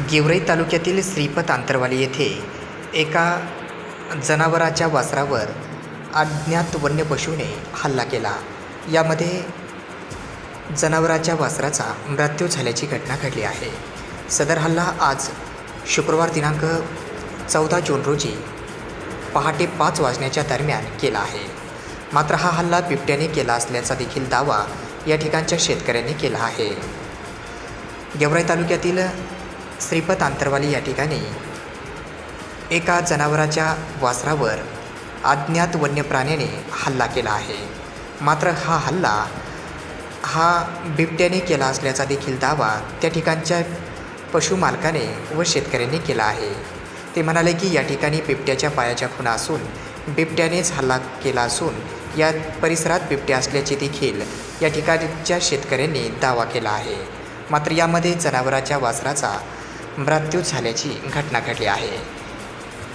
गेवराई तालुक्यातील श्रीपत आंतरवाली येथे एका जनावराच्या वासरावर अज्ञात वन्य पशूने हल्ला केला. यामध्ये जनावराच्या वासराचा मृत्यू झाल्याची घटना घडली आहे. सदर हल्ला आज शुक्रवार दिनांक चौदा जून रोजी पहाटे पाच वाजण्याच्या दरम्यान केला आहे. मात्र हा हल्ला बिबट्याने केला असल्याचा देखील दावा या ठिकाणच्या शेतकऱ्यांनी केला आहे. गेवराई तालुक्यातील श्रीपत आंतरवाली या ठिकाणी. एका जनावराच्या वासरावर अज्ञात वन्य प्राण्याने हल्ला केला आहे. मात्र हा हल्ला हा बिबट्याने केला असल्याचा देखील दावा त्या ठिकाणच्या पशुमालकाने व शेतकऱ्यांनी केला आहे. ते म्हणाले की या ठिकाणी बिबट्याच्या पायाच्या खुणा असून बिबट्यानेच हल्ला केला असून या परिसरात बिबट्या असल्याचे देखील या ठिकाणच्या शेतकऱ्यांनी दावा केला आहे. मात्र यामध्ये जनावराच्या वासराचा मृत्यू झाल्याची घटना घडली आहे.